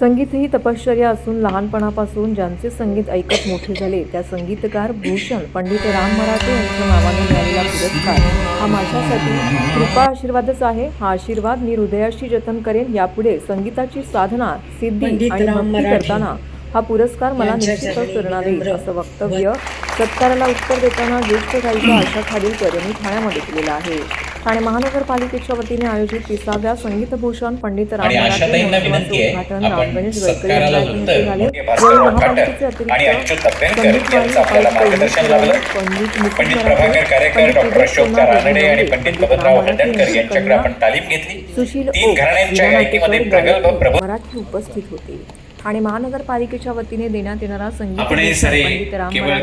संगीत ही तपश्चर्या असून लहानपणापासून ज्यांचे संगीत ऐकत मोठे झाले त्या संगीतकार भूषण पंडित राम मराठे यांच्या नावाने मिळालेला पुरस्कार हा माझ्यासाठी कृपा आशीर्वादच आहे. हा आशीर्वाद मी हृदयाशी जतन करेन. यापुढे संगीताची साधना सिद्धी आणि भक्ती करताना हा पुरस्कार मला निश्चितच देईल नम्र असं वक्तव्य सत्काराला उत्तर देताना ज्येष्ठ गायिका आशा खाडीलकर यांनी ठाण्यामध्ये केलेलं आहे. ठाणे महानगरपालिकेच्या वतीने आयोजित तिसाव्या संगीतभूषण पंडित महापालिकेचे अतिरिक्त पंडित सुशील मराठी उपस्थित होते. आणि महानगरपालिकेच्या वतीने देण्यात येणारा संगीत आपण हे सारे केवळ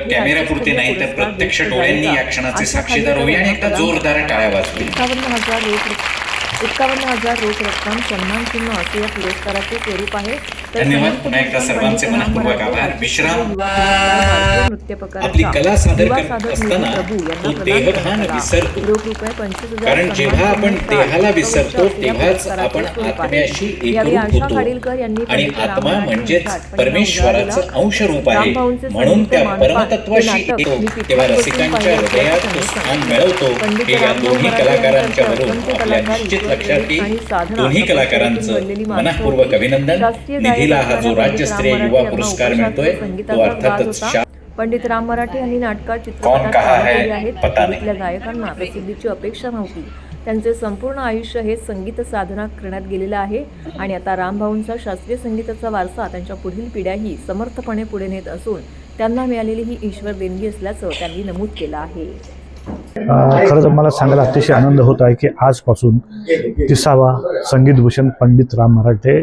नाही तर प्रत्यक्ष डोळ्यांनी या क्षणाचे साक्षीदार होऊया आणि एकदा जोरदार टाळ्या एकावन्न हजार एकावन्न हजार रोख रक्कम सन्मान चिन्ह असे या पुरस्काराचे स्वरूप आहे. नृत्य यांना आणि आत्मा म्हणजेच परमेश्वराचं आहे. म्हणून त्या परमतत्वाशी तेव्हा रसिकांच्या हृदयात स्थान. मिळवतो. हे या दोन्ही कलाकारांच्या वरून आपल्या निश्चित लक्षात येईल दोन्ही कलाकारांचं मनःपूर्वक. अभिनंदन. निधीला हा जो राज्यस्तरीय पंडित युवा राम पुरस्कार मराठे मिळतोय तो अर्थातच पंडित राम मराठे यांनी नाटकात चित्रपटात गायकांना प्रसिद्धीची अपेक्षा नव्हती. त्यांचे संपूर्ण आयुष्य हे संगीत साधना करण्यात गेलेलं आहे आणि आता रामभाऊंचा शास्त्रीय संगीताचा वारसा त्यांच्या पुढील पिढ्याही समर्थपणे पुढे नेत असून त्यांना मिळालेली ही ईश्वर देणगी असल्याचं त्यांनी नमूद केलं आहे. खरं तर मला सांगायला अतिशय आनंद होत आहे की आजपासून तिसावा संगीतभूषण पंडित राम मराठे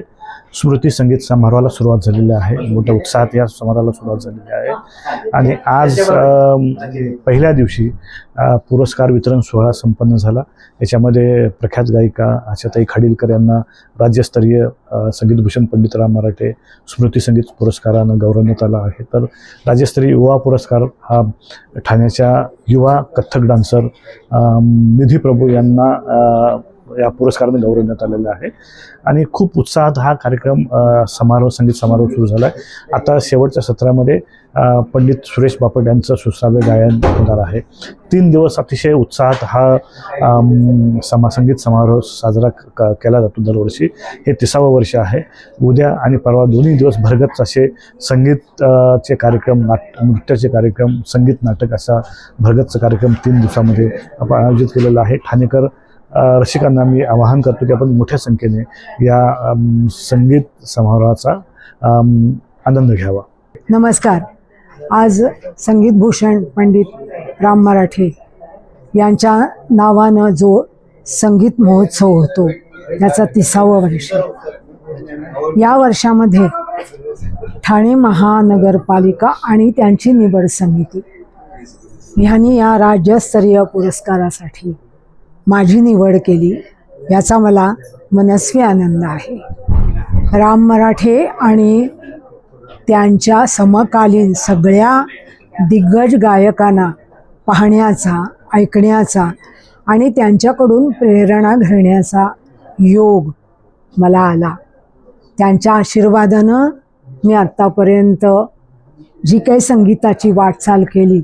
स्मृती संगीत समारोहाला सुरुवात झालेली आहे. मोठ्या उत्साहात या समारोहाला सुरुवात झालेली आहे. आणि आज पहिल्या दिवशी पुरस्कार वितरण सोहळा संपन्न झाला. याच्यामध्ये प्रख्यात गायिका आशाताई खाडीलकर यांना राज्यस्तरीय संगीतभूषण पंडितराव मराठे स्मृती संगीत पुरस्कारानं गौरवण्यात आला आहे. तर राज्यस्तरीय युवा पुरस्कार हा ठाण्याच्या युवा कथ्थक डान्सर निधी प्रभू यांना या पुरस्काराने गौरवण्यात आलेला आहे. आणि खूप उत्साहात हा कार्यक्रम समारोह संगीत समारोह सुरू झाला आहे आता शेवटच्या सत्रामध्ये पंडित सुरेश बापट यांचं सुश्राव्य गायन होणार आहे. तीन दिवस अतिशय उत्साहात हा समा संगीत समारोह साजरा क केला जातो दरवर्षी. हे तिसावं वर्ष आहे. उद्या आणि परवा दोन्ही दिवस भरगत असे संगीतचे कार्यक्रम नाट नृत्याचे कार्यक्रम संगीत नाटक असा भरगतचा कार्यक्रम तीन दिवसामध्ये आपण आयोजित केलेला आहे. ठाणेकर रसिकांना मी आवाहन करतो की आपण मोठ्या संख्येने या संगीत समारोहाचा आनंद घ्यावा. नमस्कार. आज संगीत भूषण पंडित राम मराठे यांच्या नावानं जो संगीत महोत्सव होतो याचा तिसावं वर्ष. या वर्षामध्ये ठाणे महानगरपालिका आणि त्यांची निवड समिती ह्यांनी या राज्यस्तरीय पुरस्कारासाठी माझी निवड केली याचा मला मनस्वी आनंद आहे. राम मराठे आणि त्यांच्या समकालीन सगळ्या दिग्गज गायकांना पाहण्याचा ऐकण्याचा आणि त्यांच्याकडून प्रेरणा घेण्याचा योग मला आला. त्यांच्या आशीर्वादानं मी आत्तापर्यंत जी काही संगीताची वाटचाल केली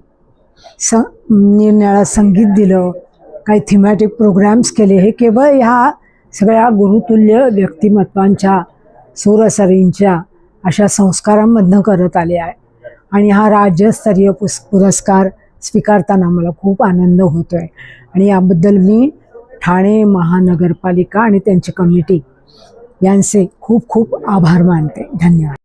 स निरनिळा संगीत दिलं काही थिमॅटिक प्रोग्रॅम्स केले. हे केवळ ह्या सगळ्या गुरुतुल्य व्यक्तिमत्वांच्या सुरसरींच्या अशा संस्कारांमधनं करत आले आहे. आणि हा राज्यस्तरीय पुस पुरस्कार स्वीकारताना मला खूप आनंद होतो आहे आणि याबद्दल मी ठाणे महानगरपालिका आणि त्यांची कमिटी यांचे खूप खूप आभार मानते. धन्यवाद.